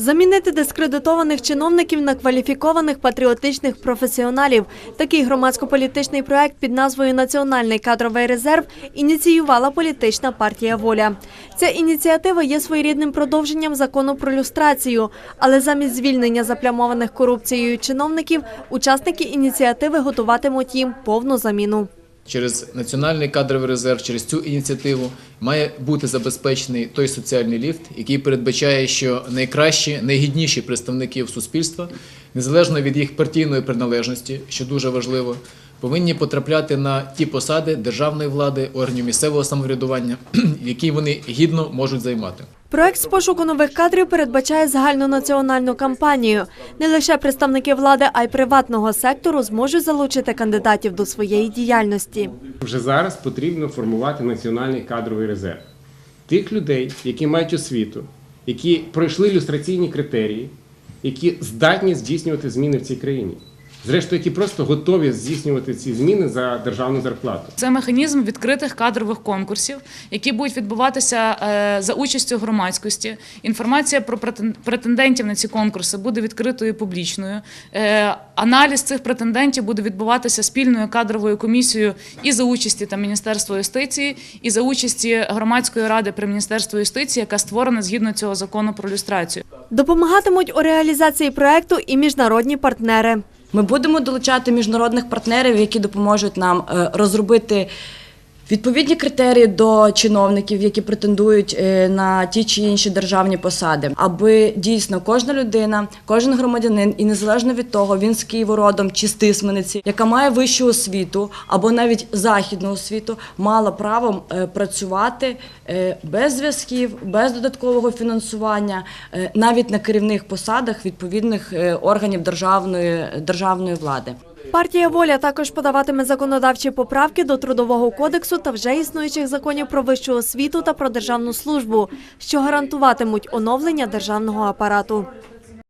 Замінити дискредитованих чиновників на кваліфікованих патріотичних професіоналів. Такий громадсько-політичний проект під назвою Національний кадровий резерв ініціювала політична партія Воля. Ця ініціатива є своєрідним продовженням закону про люстрацію, але замість звільнення заплямованих корупцією чиновників учасники ініціативи готуватимуть їм повну заміну. Через національний кадровий резерв, через цю ініціативу має бути забезпечений той соціальний ліфт, який передбачає, що найкращі, найгідніші представники суспільства, незалежно від їх партійної приналежності, що дуже важливо, повинні потрапляти на ті посади державної влади, органів місцевого самоврядування, які вони гідно можуть займати. Проект з пошуку нових кадрів передбачає загальнонаціональну кампанію. Не лише представники влади, а й приватного сектору зможуть залучити кандидатів до своєї діяльності. Вже зараз потрібно формувати національний кадровий резерв тих людей, які мають освіту, які пройшли люстраційні критерії, які здатні здійснювати зміни в цій країні. Зрештою, які просто готові здійснювати ці зміни за державну зарплату. Це механізм відкритих кадрових конкурсів, які будуть відбуватися е, за участю громадськості. Інформація про претен- претендентів на ці конкурси буде відкритою і публічною. Е, Аналіз цих претендентів буде відбуватися спільною кадровою комісією і за участі там Міністерства юстиції, і за участі громадської ради при Міністерстві юстиції, яка створена згідно цього закону про люстрацію. Допомагатимуть у реалізації проекту і міжнародні партнери. Ми будемо долучати міжнародних партнерів, які допоможуть нам е, розробити відповідні критерії до чиновників, які претендують е, на ті чи інші державні посади, аби дійсно кожна людина, кожен громадянин, і незалежно від того, він з Києва родом чи з Тисмениці, яка має вищу освіту або навіть західну освіту, мала право е, працювати е, без зв'язків, без додаткового фінансування, навіть на керівних посадах відповідних органів державної державної влади. Партія Воля також подаватиме законодавчі поправки до трудового кодексу та вже існуючих законів про вищу освіту та про державну службу, що гарантуватимуть оновлення державного апарату.